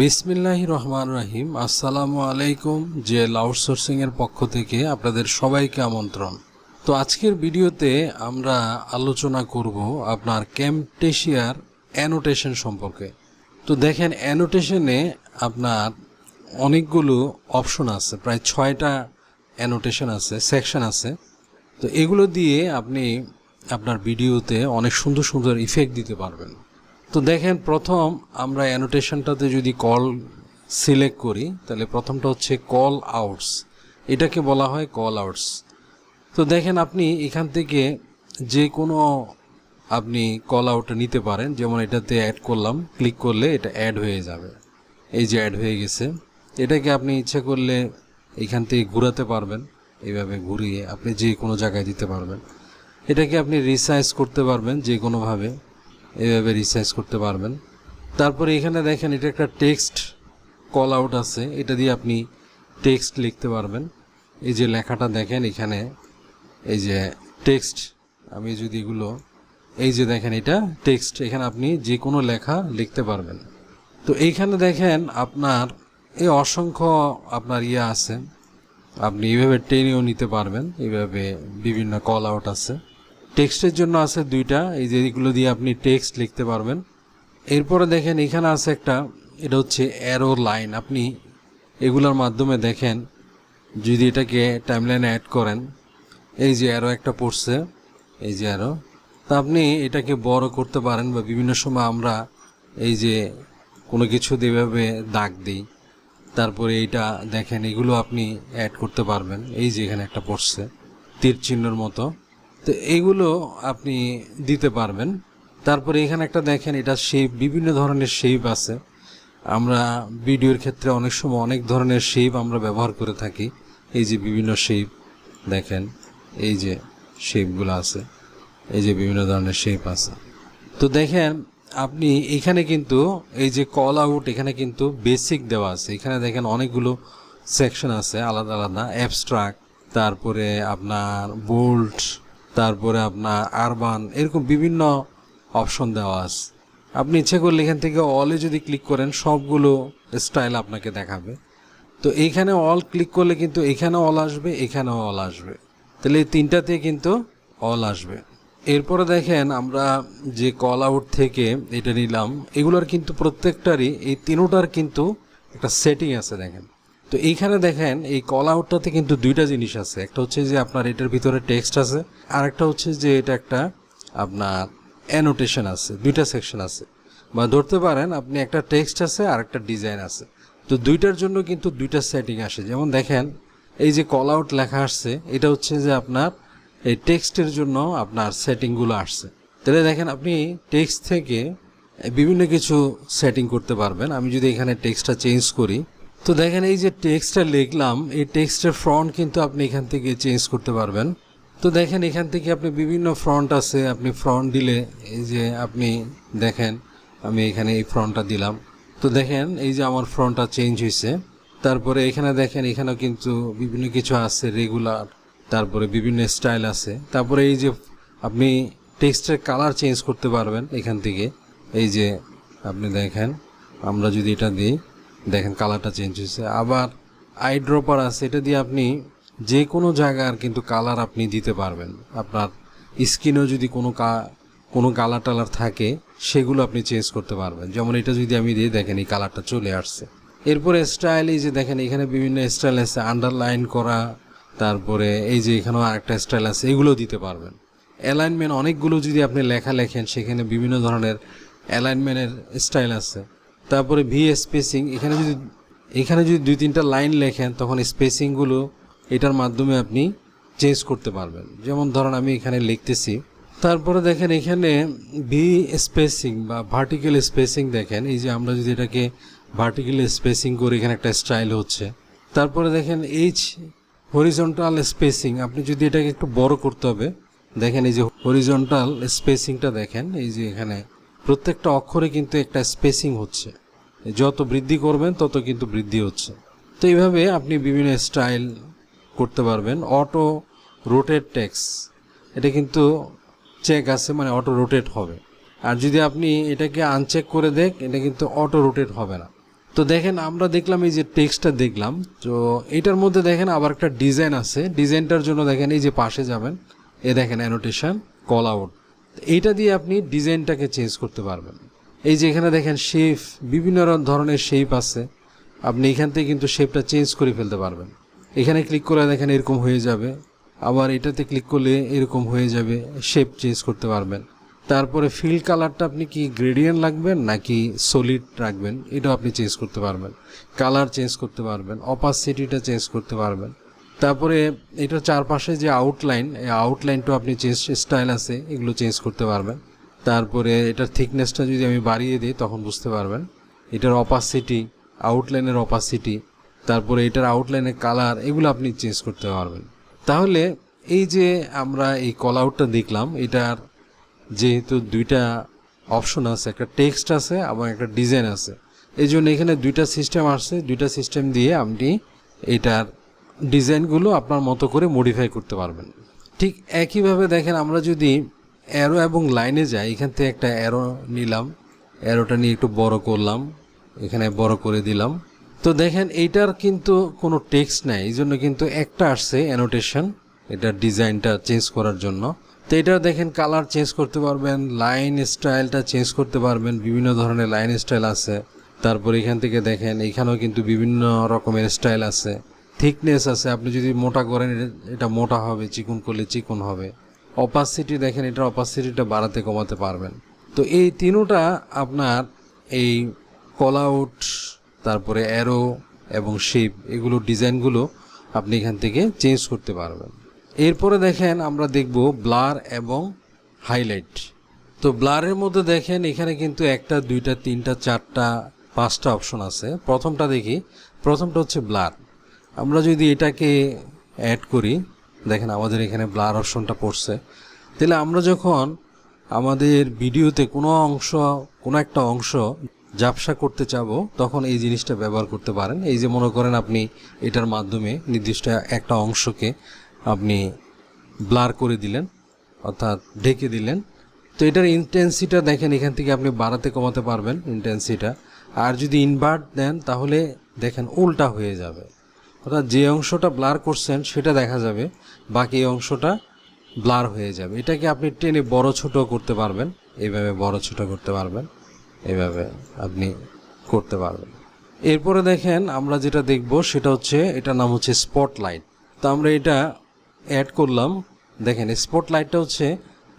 বিসমিল্লাহ রহমান রাহিম। আসসালামু আলাইকুম যে আউটসোর্সিং এর পক্ষ থেকে আপনাদের সবাইকে আমন্ত্রণ। তো আজকের ভিডিওতে আমরা আলোচনা করব আপনার ক্যাম্পটেশিয়ার অ্যানোটেশন সম্পর্কে। তো দেখেন অ্যানোটেশনে আপনার অনেকগুলো অপশন আছে, প্রায় ছয়টা অ্যানোটেশন আছে সেকশন আছে। তো এগুলো দিয়ে আপনি আপনার ভিডিওতে অনেক সুন্দর সুন্দর ইফেক্ট দিতে পারবেন। তো দেখেন, প্রথম আমরা অ্যানোটেশনটাতে যদি কল সিলেক্ট করি, তাহলে প্রথমটা হচ্ছে কল আউটস এটাকে বলা হয় কল আউটস তো দেখেন, আপনি এখান থেকে যে কোনো আপনি কল আউট নিতে পারেন। যেমন এটাতে অ্যাড করলাম ক্লিক করলে এটা অ্যাড হয়ে যাবে। এই যে অ্যাড হয়ে গেছে। এটাকে আপনি ইচ্ছে করলে এখান থেকে ঘোরাতে পারবেন। এইভাবে ঘুরিয়ে আপনি যে কোনো জায়গায় দিতে পারবেন। এটাকে আপনি রিসাইজ করতে পারবেন যে কোনোভাবে। এভাবে রিসাইজ করতে পারবেন। তারপরে এখানে দেখেন, এটা একটা টেক্সট কল আউট আছে। এটা দিয়ে আপনি টেক্সট লিখতে পারবেন। এই যে লেখাটা দেখেন এখানে, এই যে টেক্সট আমি যদি এগুলো, এই যে দেখেন এটা টেক্সট এখানে আপনি যে কোনো লেখা লিখতে পারবেন। তো এইখানে দেখেন আপনার এই অসংখ্য আপনার ইয়ে আছে। আপনি এইভাবে টেনেও নিতে পারবেন। এইভাবে বিভিন্ন কল আউট আছে। টেক্সটের জন্য আছে দুইটা, এই যে এগুলো দিয়ে আপনি টেক্সট লিখতে পারবেন। এরপরে দেখেন, এখানে আছে একটা, এটা হচ্ছে অ্যারো লাইন আপনি এগুলোর মাধ্যমে দেখেন, যদি এটাকে টাইমলাইনে অ্যাড করেন, এই যে অ্যারো একটা পড়ছে, এই যে অ্যারো তা আপনি এটাকে বড় করতে পারেন বা বিভিন্ন সময় আমরা এই যে কোনো কিছু এভাবে দাগ দিই, তারপরে এইটা দেখেন, এগুলো আপনি অ্যাড করতে পারবেন। এই যে এখানে একটা পড়ছে, তীর চিহ্নর মতো। তো এইগুলো আপনি দিতে পারবেন। তারপরে এখানে একটা দেখেন, এটা শেপ বিভিন্ন ধরনের শেপ আছে। আমরা ভিডিওর ক্ষেত্রে অনেক সময় অনেক ধরনের শেপ আমরা ব্যবহার করে থাকি। এই যে বিভিন্ন শেপ দেখেন, এই যে শেপগুলো আছে, এই যে বিভিন্ন ধরনের শেপ আছে। তো দেখেন, আপনি এখানে কিন্তু এই যে কল আউট এখানে কিন্তু বেসিক দেওয়া আছে। এখানে দেখেন অনেকগুলো সেকশন আছে, আলাদা আলাদা অ্যাবস্ট্রাক্ট তারপরে আপনার বোল্ট তারপরে আপনার আরবান, এরকম বিভিন্ন অপশন দেওয়া আছে। আপনি ইচ্ছে করলে এখান থেকে অলে যদি ক্লিক করেন, সবগুলো স্টাইল আপনাকে দেখাবে। তো এইখানে অল ক্লিক করলে কিন্তু এখানেও অল আসবে, এখানেও অল আসবে। তাহলে এই তিনটাতে কিন্তু অল আসবে। এরপরে দেখেন আমরা যে কল আউট থেকে এটা নিলাম, এগুলোর কিন্তু প্রত্যেকটারই, এই তিনোটার কিন্তু একটা সেটিং আছে দেখেন। তো এইখানে দেখেন, এই কল আউটটাতে কিন্তু দুইটা জিনিস আছে। একটা হচ্ছে যে আপনার এটার ভিতরে টেক্সট আছে আর একটা হচ্ছে যে এটা একটা আপনার অ্যানোটেশন আছে, দুইটা সেকশন আছে। বা ধরতে পারেন, আপনি একটা টেক্সট আছে আর একটা ডিজাইন আছে। তো দুইটার জন্য কিন্তু দুইটা সেটিং আসে। যেমন দেখেন, এই যে কল আউট লেখা আসছে, এটা হচ্ছে যে আপনার এই টেক্সটের জন্য আপনার সেটিংগুলো আসছে। তাহলে দেখেন, আপনি টেক্সট থেকে বিভিন্ন কিছু সেটিং করতে পারবেন। আমি যদি এখানে টেক্সটটা চেঞ্জ করি তো দেখেন এই যে টেক্সটটা লিখলাম, এই টেক্সটের ফ্রন্ট কিন্তু আপনি এখান থেকে চেঞ্জ করতে পারবেন। তো দেখেন এখান থেকে আপনি বিভিন্ন ফ্রন্ট আছে, আপনি ফ্রন্ট দিলে এই যে আপনি দেখেন, আমি এখানে এই ফ্রন্টটা দিলাম। তো দেখেন এই যে আমার ফ্রন্টটা চেঞ্জ হয়েছে তারপরে এখানে দেখেন, এখানেও কিন্তু বিভিন্ন কিছু আছে রেগুলার তারপরে বিভিন্ন স্টাইল আছে। তারপরে এই যে আপনি টেক্সটের কালার চেঞ্জ করতে পারবেন এখান থেকে। এই যে আপনি দেখেন, আমরা যদি এটা দিই দেখেন কালারটা চেঞ্জ হয়েছে। আবার আই ড্রপার আছে, এটা দিয়ে আপনি যে কোনো জায়গার কিন্তু কালার আপনি দিতে পারবেন। আপনার স্কিনেও যদি কোনো কা, কোনো কালার টালার থাকে, সেগুলো আপনি চেঞ্জ করতে পারবেন। যেমন এটা যদি আমি দিই দেখেন, এই কালারটা চলে আসছে। এরপরে স্টাইল এই যে দেখেন, এখানে বিভিন্ন স্টাইল আছে। আন্ডারলাইন করা, তারপরে এই যে এখানেও আরেকটা স্টাইল আছে, এগুলো দিতে পারবেন। অ্যালাইনমেন্ট অনেকগুলো যদি আপনি লেখা লেখেন, সেখানে বিভিন্ন ধরনের অ্যালাইনমেন্টের স্টাইল আছে। তারপরে ভি স্পেসিং এখানে যদি এখানে যদি দুই তিনটা লাইন লেখেন, তখন স্পেসিংগুলো এটার মাধ্যমে আপনি চেঞ্জ করতে পারবেন। যেমন ধরুন আমি এখানে লিখতেছি, তারপরে দেখেন এখানে ভি স্পেসিং বা ভার্টিক্যাল স্পেসিং দেখেন, এই যে আমরা যদি এটাকে ভার্টিক্যাল স্পেসিং করে এখানে একটা স্টাইল হচ্ছে, তারপরে দেখেন এইচ হরিজন্টাল স্পেসিং আপনি যদি এটাকে একটু বড় করতে হবে, দেখেন এই যে হরিজন্টাল স্পেসিংটা দেখেন, এই যে এখানে প্রত্যেকটা অক্ষরে কিন্তু একটা স্পেসিং হচ্ছে। যত বৃদ্ধি করবেন, তত কিন্তু বৃদ্ধি হচ্ছে। তো এইভাবে আপনি বিভিন্ন স্টাইল করতে পারবেন। অটো রোটেট ট্যাক্স এটা কিন্তু চেক আছে মানে অটো রোটেট হবে। আর যদি আপনি এটাকে আনচেক করে দেখ, এটা কিন্তু অটো রোটেট হবে না। তো দেখেন, আমরা দেখলাম এই যে টেক্সটটা দেখলাম। তো এটার মধ্যে দেখেন আবার একটা ডিজাইন আছে। ডিজাইনটার জন্য দেখেন এই যে পাশে যাবেন। এ দেখেন অ্যানোটেশন কল আউট এইটা দিয়ে আপনি ডিজাইনটাকে চেঞ্জ করতে পারবেন। এই যে এখানে দেখেন শেপ বিভিন্ন ধরনের শেপ আছে। আপনি এখান থেকে কিন্তু শেপটা চেঞ্জ করে ফেলতে পারবেন। এখানে ক্লিক করে দেখেন এরকম হয়ে যাবে। আবার এটাতে ক্লিক করলে এরকম হয়ে যাবে শেপ চেঞ্জ করতে পারবেন। তারপরে ফিল কালারটা আপনি কি গ্রেডিয়েন্ট রাখবেন নাকি সলিড রাখবেন? এটাও আপনি চেঞ্জ করতে পারবেন। কালার চেঞ্জ করতে পারবেন অপাসিটিটা চেঞ্জ করতে পারবেন। তারপরে এটার চারপাশে যে আউটলাইন এই আউটলাইনটা আপনি চেঞ্জ স্টাইল আছে, এগুলো চেঞ্জ করতে পারবেন। তারপরে এটার থিকনেসটা যদি আমি বাড়িয়ে দিই, তখন বুঝতে পারবেন। এটার অপাসিটি আউটলাইনের অপাসিটি তারপরে এটার আউটলাইনের কালার এগুলো আপনি চেঞ্জ করতে পারবেন। তাহলে এই যে আমরা এই কল আউটটা দেখলাম, এটার যেহেতু দুইটা অপশন আছে, একটা টেক্সট আছে এবং একটা ডিজাইন আছে। এই জন্য এখানে দুইটা সিস্টেম আসছে। দুইটা সিস্টেম দিয়ে আপনি এটার ডিজাইনগুলো আপনার মতো করে মডিফাই করতে পারবেন। ঠিক একইভাবে দেখেন আমরা যদি অ্যারো এবং লাইনে যাই, এখান থেকে একটা অ্যারো নিলাম। অ্যারোটা নিয়ে একটু বড় করলাম, এখানে বড় করে দিলাম। তো দেখেন এইটার কিন্তু কোনো টেক্সট নাই, এই জন্য কিন্তু একটা আসছে অ্যানোটেশন এটার ডিজাইনটা চেঞ্জ করার জন্য। তো এটা দেখেন কালার চেঞ্জ করতে পারবেন লাইন স্টাইলটা চেঞ্জ করতে পারবেন, বিভিন্ন ধরনের লাইন স্টাইল আছে। তারপর এখান থেকে দেখেন এখানেও কিন্তু বিভিন্ন রকমের স্টাইল আছে। থিকনেস আছে, আপনি যদি মোটা করেন এটা- মোটা হবে, চিকন করলে চিকন হবে। অপাসিটি দেখেন এটা অপাসিটিটা বাড়াতে কমাতে পারবেন। তো এই তিনোটা আপনার এই কল আউট তারপরে অ্যারো এবং শেপ এগুলো ডিজাইনগুলো আপনি এখান থেকে চেঞ্জ করতে পারবেন। এরপরে দেখেন, আমরা দেখব ব্লার এবং হাইলাইট তো ব্লারের মধ্যে দেখেন, এখানে কিন্তু একটা, দুইটা, তিনটা, চারটা, পাঁচটা অপশন আছে। প্রথমটা দেখি, প্রথমটা হচ্ছে ব্লার আমরা যদি এটাকে অ্যাড করি, দেখেন আমাদের এখানে ব্লার অপশনটা পড়ছে, তাহলে আমরা যখন আমাদের ভিডিওতে কোনো অংশ, কোনো একটা অংশ ঝাপসা করতে চাব, তখন এই জিনিসটা ব্যবহার করতে পারেন। এই যে মনে করেন আপনি এটার মাধ্যমে নির্দিষ্ট একটা অংশকে আপনি ব্লার করে দিলেন, অর্থাৎ ঢেকে দিলেন। তো এটার ইন্টেন্সিটা দেখেন, এখান থেকে আপনি বাড়াতে কমাতে পারবেন ইন্টেন্সিটা আর যদি ইনভার্ট দেন, তাহলে দেখেন উল্টা হয়ে যাবে। অর্থাৎ যে অংশটা ব্লার করছেন সেটা দেখা যাবে, বাকি অংশটা ব্লার হয়ে যাবে। এটাকে আপনি টেনে বড় ছোট করতে পারবেন, এইভাবে বড় ছোট করতে পারবেন, এইভাবে আপনি করতে পারবেন। এরপরে দেখেন আমরা যেটা দেখব সেটা হচ্ছে এটার নাম হচ্ছে স্পটলাইট। তো আমরা এটা অ্যাড করলাম, দেখেন স্পটলাইটটা হচ্ছে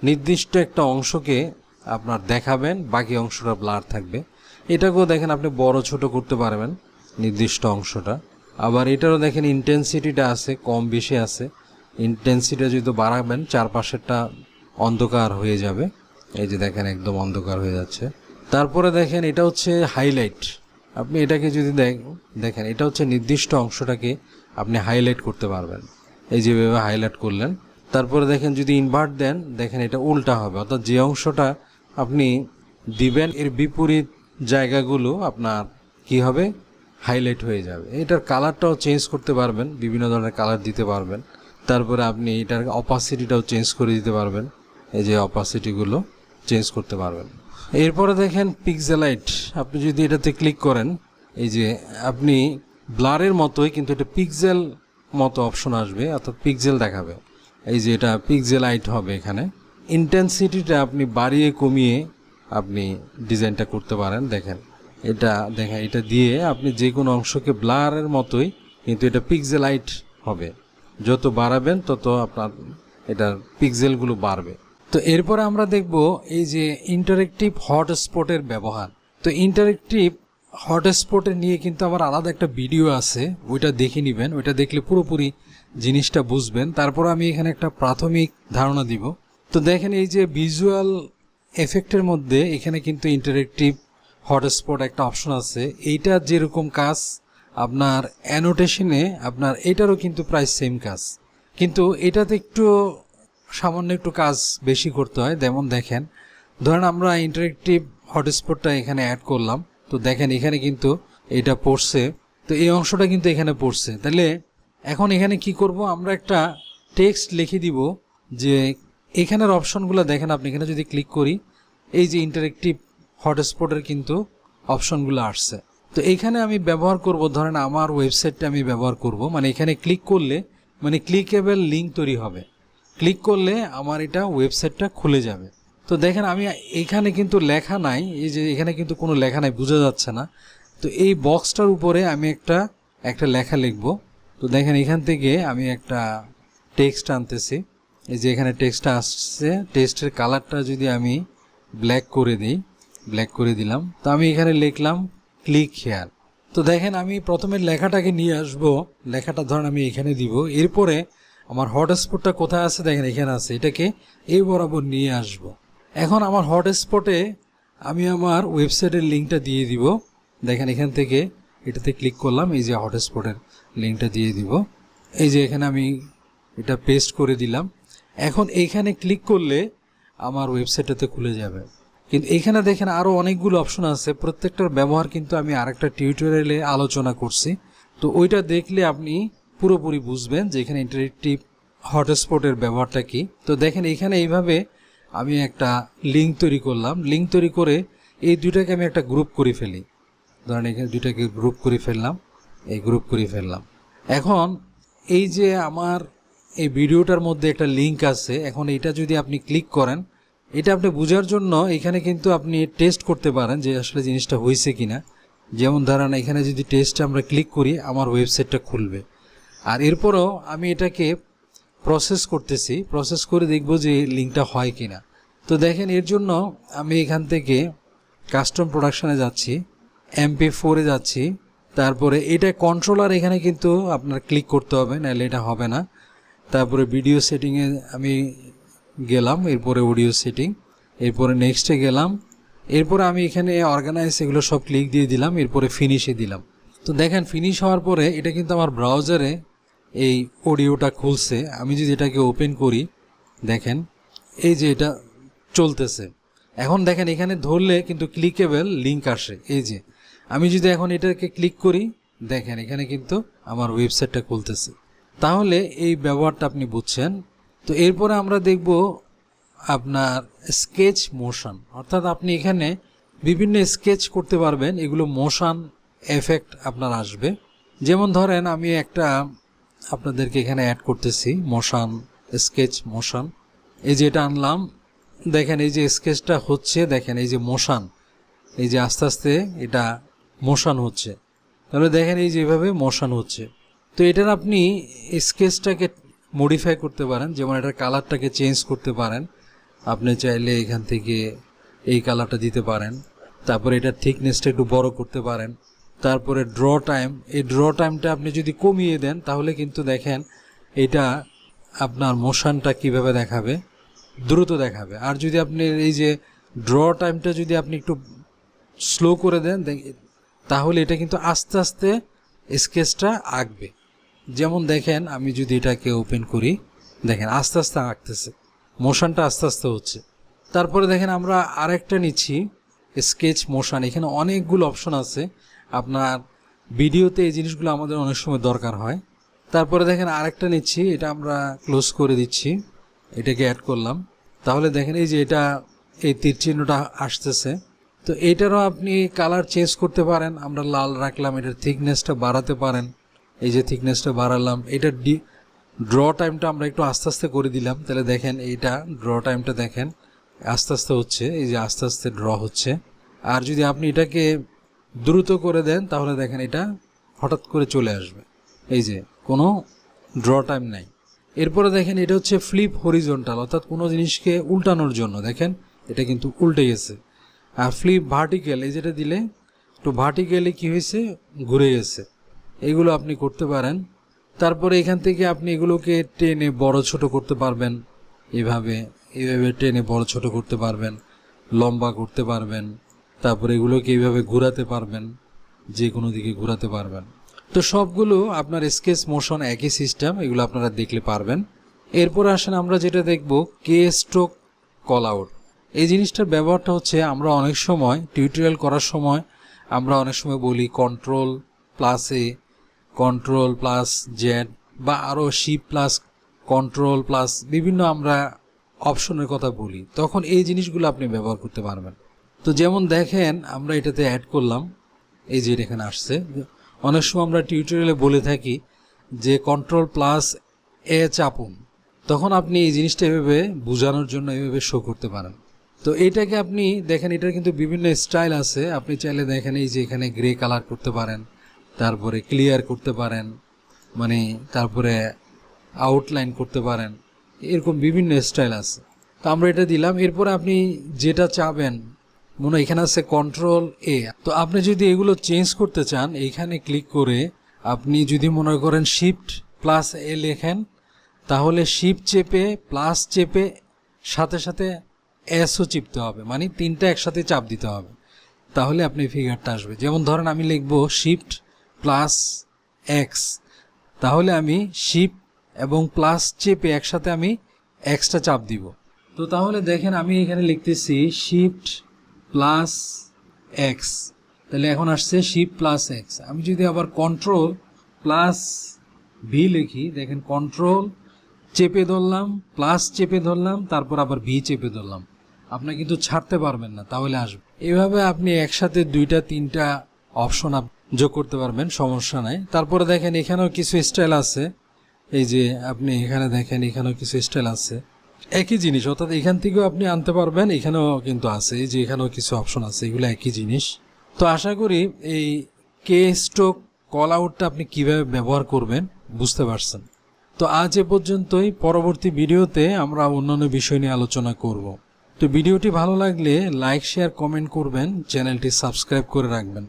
নির্দিষ্ট একটা অংশকে আপনার দেখাবেন, বাকি অংশটা ব্লার থাকবে। এটাকেও দেখেন আপনি বড় ছোট করতে পারবেন, নির্দিষ্ট অংশটা। আবার এটারও দেখেন ইন্টেন্সিটিটা আছে, কম বেশি আছে। ইন্টেন্সিটিটা যদি বাড়াবেন, চারপাশেরটা অন্ধকার হয়ে যাবে। এই যে দেখেন একদম অন্ধকার হয়ে যাচ্ছে। তারপরে দেখেন এটা হচ্ছে হাইলাইট আপনি এটাকে যদি দেখ- দেখেন, এটা হচ্ছে নির্দিষ্ট অংশটাকে আপনি হাইলাইট করতে পারবেন। এই যেভাবে হাইলাইট করলেন। তারপরে দেখেন যদি ইনভার্ট দেন, দেখেন এটা উল্টা হবে। অর্থাৎ যে অংশটা আপনি দিবেন, এর বিপরীত জায়গাগুলো আপনার কি হবে? হাইলাইট হয়ে যাবে। এটার কালারটাও চেঞ্জ করতে পারবেন, বিভিন্ন ধরনের কালার দিতে পারবেন। তারপরে আপনি এটার অপাসিটিটাও চেঞ্জ করে দিতে পারবেন। এই যে অপাসিটিগুলো চেঞ্জ করতে পারবেন। এরপরে দেখেন পিক্সেলাইট আপনি যদি এটাতে ক্লিক করেন, এই যে আপনি ব্লারের মতোই কিন্তু এটা পিক্সেল মতো অপশন আসবে, অর্থাৎ পিক্সেল দেখাবে। এই যে এটা পিক্সেলাইট হবে এখানে। ইন্টেন্সিটিটা আপনি বাড়িয়ে কমিয়ে আপনি ডিজাইনটা করতে পারেন, দেখেন। এটা দেখেন এটা দিয়ে আপনি যে কোনো অংশকে ব্লারের মতোই কিন্তু এটা পিক্সেলাইট হবে। যত বাড়াবেন তত আপনার এটার পিক্সেলগুলো বাড়বে। তো এরপরে আমরা দেখব এই যে ইন্টারেক্টিভ হটস্পটের ব্যবহার। তো ইন্টারেক্টিভ হটস্পটে নিয়ে কিন্তু আমার আলাদা একটা ভিডিও আছে, ওইটা দেখে নেবেন, ওইটা দেখলে পুরোপুরি জিনিসটা বুঝবেন। তারপর আমি এখানে একটা প্রাথমিক ধারণা দিব। তো দেখেন এই যে ভিজুয়াল এফেক্টের মধ্যে এখানে কিন্তু ইন্টারেক্টিভ হটস্পট একটা অপশন আছে। এইটার যেরকম কাজ, আপনার অ্যানোটেশনে আপনার এটারও কিন্তু প্রায় সেম কাজ। কিন্তু এটাতে একটু সামান্য একটু কাজ বেশি করতে হয়। যেমন দেখেন, ধরেন আমরা ইন্টারেক্টিভ হটস্পটটা এখানে অ্যাড করলাম। তো দেখেন, এখানে কিন্তু এটা পড়ছে। তো এই অংশটা কিন্তু এখানে পড়ছে। তাহলে এখন এখানে কি করব? আমরা একটা টেক্সট লিখে দিব যে, এখানের অপশনগুলো দেখেন, আপনি এখানে যদি ক্লিক করি, এই যে ইন্টারেক্টিভ হটস্পটের কিন্তু অপশনগুলো আসছে। তো এইখানে আমি ব্যবহার করব, ধরেন আমার ওয়েবসাইটটা আমি ব্যবহার করব। মানে এখানে ক্লিক করলে মানে ক্লিকেবল লিঙ্ক তৈরি হবে। ক্লিক করলে আমার এটা ওয়েবসাইটটা খুলে যাবে। তো দেখেন আমি এখানে কিন্তু লেখা নাই, এই যে এখানে কিন্তু কোনো লেখা নাই, বোঝা যাচ্ছে না। তো এই বক্সটার উপরে আমি একটা একটা লেখা লিখব। তো দেখেন এখান থেকে আমি একটা টেক্সট আনতেছি। এই যে এখানে টেক্সটটা আসছে, টেক্সটের কালারটা যদি আমি ব্ল্যাক করে দিই ব্ল্যাক করে দিলাম। তো আমি এখানে লিখলাম ক্লিক হেয়ার তো দেখেন, আমি প্রথমে লেখাটাকে নিয়ে আসব। লেখাটা ধরেন আমি এখানে দিব। এরপরে আমার হটস্পটটা কোথায় আছে দেখেন, এখানে আছে। এটাকে এই বরাবর নিয়ে আসব। এখন আমার হটস্পটে আমি আমার ওয়েবসাইটের লিঙ্কটা দিয়ে দিব। দেখেন, এখান থেকে এটাতে ক্লিক করলাম, এই যে হটস্পটের লিঙ্কটা দিয়ে দিব। এই যে এখানে আমি এটা পেস্ট করে দিলাম। এখন এইখানে ক্লিক করলে আমার ওয়েবসাইটটাতে খুলে যাবে। কিন্তু এখানে দেখেন আরও অনেকগুলো অপশন আছে। প্রত্যেকটার ব্যবহার কিন্তু আমি আরেকটা টিউটোরিয়ালে আলোচনা করছি। তো ওইটা দেখলে আপনি পুরোপুরি বুঝবেন যে এখানে ইন্টারেক্টিভ হটস্পটের ব্যবহারটা কি। তো দেখেন এখানে এইভাবে আমি একটা লিঙ্ক তৈরি করলাম। লিঙ্ক তৈরি করে এই দুইটাকে আমি একটা গ্রুপ করে ফেলি। ধরেন এখানে দুইটাকে গ্রুপ করে ফেললাম। এই গ্রুপ করে ফেললাম। এখন এই যে আমার এই ভিডিওটার মধ্যে একটা লিঙ্ক আছে, এখন এটা যদি আপনি ক্লিক করেন এটা আপনি বোঝার জন্য এখানে কিন্তু আপনি টেস্ট করতে পারেন যে আসলে জিনিসটা হয়েছে কিনা। যেমন ধরেন এখানে যদি টেস্টে আমরা ক্লিক করি, আমার ওয়েবসাইটটা খুলবে। আর এরপরও আমি এটাকে প্রসেস করতেছি প্রসেস করে দেখব যে লিঙ্কটা হয় কিনা। তো দেখেন, এর জন্য আমি এখান থেকে কাস্টম প্রোডাকশানে যাচ্ছি এমপি ফোরে যাচ্ছি। তারপরে এটা কন্ট্রোলার এখানে কিন্তু আপনার ক্লিক করতে হবে, নাহলে এটা হবে না। তারপরে ভিডিও সেটিংয়ে আমি গেলাম, এরপরে অডিও সেটিং এরপরে নেক্সটে গেলাম, এরপরে আমি এখানে অর্গানাইজ এগুলো সব ক্লিক দিয়ে দিলাম, এরপরে ফিনিশে দিলাম। তো দেখেন ফিনিশ হওয়ার পরে এটা কিন্তু আমার ব্রাউজারে এই অডিওটা খুলছে। আমি যদি এটাকে ওপেন করি, দেখেন, এই যে এটা চলতেছে। এখন দেখেন, এখানে ধরলে কিন্তু ক্লিকেবল লিঙ্ক আসে। এই যে, আমি যদি এখন এটাকে ক্লিক করি, দেখেন, এখানে কিন্তু আমার ওয়েবসাইটটা খুলতেছে। তাহলে এই ব্যবহারটা আপনি বুঝছেন। তো এরপরে আমরা দেখব আপনার স্কেচ মোশন অর্থাৎ আপনি এখানে বিভিন্ন স্কেচ করতে পারবেন, এগুলো মোশন এফেক্ট আপনার আসবে। যেমন ধরেন, আমি একটা আপনাদেরকে এখানে অ্যাড করতেছি মোশন স্কেচ মোশন এই যে এটা আনলাম, দেখেন এই যে স্কেচটা হচ্ছে, দেখেন এই যে মোশন এই যে আস্তে আস্তে এটা মোশন হচ্ছে। তাহলে দেখেন এই যে এভাবে মোশন হচ্ছে। তো এটার আপনি স্কেচটাকে মডিফাই করতে পারেন, যেমন এটার কালারটাকে চেঞ্জ করতে পারেন। আপনি চাইলে এখান থেকে এই কালারটা দিতে পারেন। তারপরে এটার থিকনেসটা একটু বড় করতে পারেন। তারপরে ড্র টাইম এই ড্র টাইমটা আপনি যদি কমিয়ে দেন, তাহলে কিন্তু দেখেন এটা আপনার মোশনটা কীভাবে দেখাবে? দ্রুত দেখাবে। আর যদি আপনি এই যে ড্র টাইমটা যদি আপনি একটু স্লো করে দেন তাহলে এটা কিন্তু আস্তে আস্তে স্কেচটা আঁকবে। যেমন দেখেন, আমি যদি এটাকে ওপেন করি, দেখেন, আস্তে আস্তে আঁকতেছে। মোশনটা আস্তে আস্তে হচ্ছে। তারপরে দেখেন, আমরা আরেকটা নিচ্ছি স্কেচ মোশন এখানে অনেকগুলো অপশন আছে। আপনার ভিডিওতে এই জিনিসগুলো আমাদের অনেক সময় দরকার হয়। তারপরে দেখেন, আরেকটা নিচ্ছি, এটা আমরা ক্লোজ করে দিচ্ছি। এটাকে অ্যাড করলাম। তাহলে দেখেন, এই যে এটা, এই তীর চিহ্নটা আসতেছে। তো এটারও আপনি কালার চেঞ্জ করতে পারেন। আমরা লাল রাখলাম, এটার থিকনেসটা বাড়াতে পারেন। এই যে থিকনেসটা বাড়ালাম এটার ডি ড্র টাইমটা আমরা একটু আস্তে আস্তে করে দিলাম। তাহলে দেখেন এইটা ড্র টাইমটা দেখেন, আস্তে আস্তে হচ্ছে, এই যে আস্তে আস্তে ড্র হচ্ছে। আর যদি আপনি এটাকে দ্রুত করে দেন, তাহলে দেখেন এটা হঠাৎ করে চলে আসবে। এই যে, কোনো ড্র টাইম নাই। এরপরে দেখেন এটা হচ্ছে ফ্লিপ হরিজন্টাল অর্থাৎ কোনো জিনিসকে উল্টানোর জন্য। দেখেন, এটা কিন্তু উল্টে গেছে। আর ফ্লিপ ভার্টিক্যাল এই যেটা দিলে একটু ভার্টিক্যালি কী হয়েছে? ঘুরে গেছে। এগুলো আপনি করতে পারেন। তারপরে এখান থেকে আপনি এগুলোকে টেনে বড় ছোট করতে পারবেন। এভাবে এভাবে টেনে বড় ছোট করতে পারবেন, লম্বা করতে পারবেন, তারপরে এগুলোকে এইভাবে ঘোরাতে পারবেন যে কোনো দিকে ঘোরাতে পারবেন। তো সবগুলো আপনার স্কেচ মোশন একই সিস্টেম, এগুলো আপনারা দেখলে পারবেন। এরপর আসেন আমরা যেটা দেখব কে স্ট্রোক কল আউট এই জিনিসটার ব্যবহারটা হচ্ছে, আমরা অনেক সময় টিউটোরিয়াল করার সময়, আমরা অনেক সময় বলি control plus A control plus Z বা আরও সি প্লাস কন্ট্রোল প্লাস বিভিন্ন আমরা অপশনের কথা বলি, তখন এই জিনিসগুলো আপনি ব্যবহার করতে পারবেন। তো যেমন দেখেন, আমরা এটাতে অ্যাড করলাম, এই যে এখানে আসছে। অনেক সময় আমরা টিউটোরিয়ালে বলে থাকি যে কন্ট্রোল প্লাস এ চাপুন। তখন আপনি এই জিনিসটা এভাবে বোঝানোর জন্য এভাবে শো করতে পারেন। তো এটাকে আপনি দেখেন, এটার কিন্তু বিভিন্ন স্টাইল আছে। আপনি চাইলে দেখেন, এই যে এখানে গ্রে কালার করতে পারেন। তারপরে ক্লিয়ার করতে পারেন মানে তারপরে আউটলাইন করতে পারেন, এরকম বিভিন্ন স্টাইল আছে। তো আমরা এটা দিলাম, এরপরে আপনি যেটা চাবেন, মনে এখানে আছে কন্ট্রোল এ তো আপনি যদি এগুলো চেঞ্জ করতে চান এইখানে ক্লিক করে আপনি যদি মনে করেন শিফট প্লাস এ লেখেন, তাহলে শিফট চেপে প্লাস চেপে সাথে সাথে এসও চিপতে হবে মানে তিনটা একসাথে চাপ দিতে হবে। তাহলে আপনি ফিগারটা আসবে। যেমন ধরেন আমি লিখব শিফট প্লাস এক্স তাহলে আমি শিফট এবং প্লাস চেপে একসাথে আমি এক্সটা চাপ দিব। তো তাহলে দেখেন আমি এখানে লিখতেছি শিফট প্লাস এক্স তাহলে এখন আসছে শিফট প্লাস এক্স আমি যদি আবার কন্ট্রোল প্লাস ভি লিখি, দেখেন কন্ট্রোল চেপে ধরলাম প্লাস চেপে ধরলাম, তারপর আবার ভি চেপে ধরলাম। আপনি কিন্তু ছাড়তে পারবেন না, তাহলে আসবে। এভাবে আপনি একসাথে দুইটা, তিনটা অপশন আপ যোগ করতে পারবেন, সমস্যা নাই। তারপরে দেখেন এখানেও কিছু স্টাইল আছে। এই যে আপনি এখানে দেখেন, এখানেও কিছু স্টাইল আছে। একই জিনিস, অর্থাৎ এখান থেকেও আপনি আনতে পারবেন, এখানেও কিন্তু আছে। এই যে এখানেও কিছু অপশন আছে, এগুলো একই জিনিস। তো আশা করি এই কে স্ট্রোক কল আউটটা আপনি কীভাবে ব্যবহার করবেন বুঝতে পারছেন। তো আজ এ পর্যন্তই। পরবর্তী ভিডিওতে আমরা অন্যান্য বিষয় নিয়ে আলোচনা করব। তো ভিডিওটি ভালো লাগলে লাইক শেয়ার কমেন্ট করবেন। চ্যানেলটি সাবস্ক্রাইব করে রাখবেন।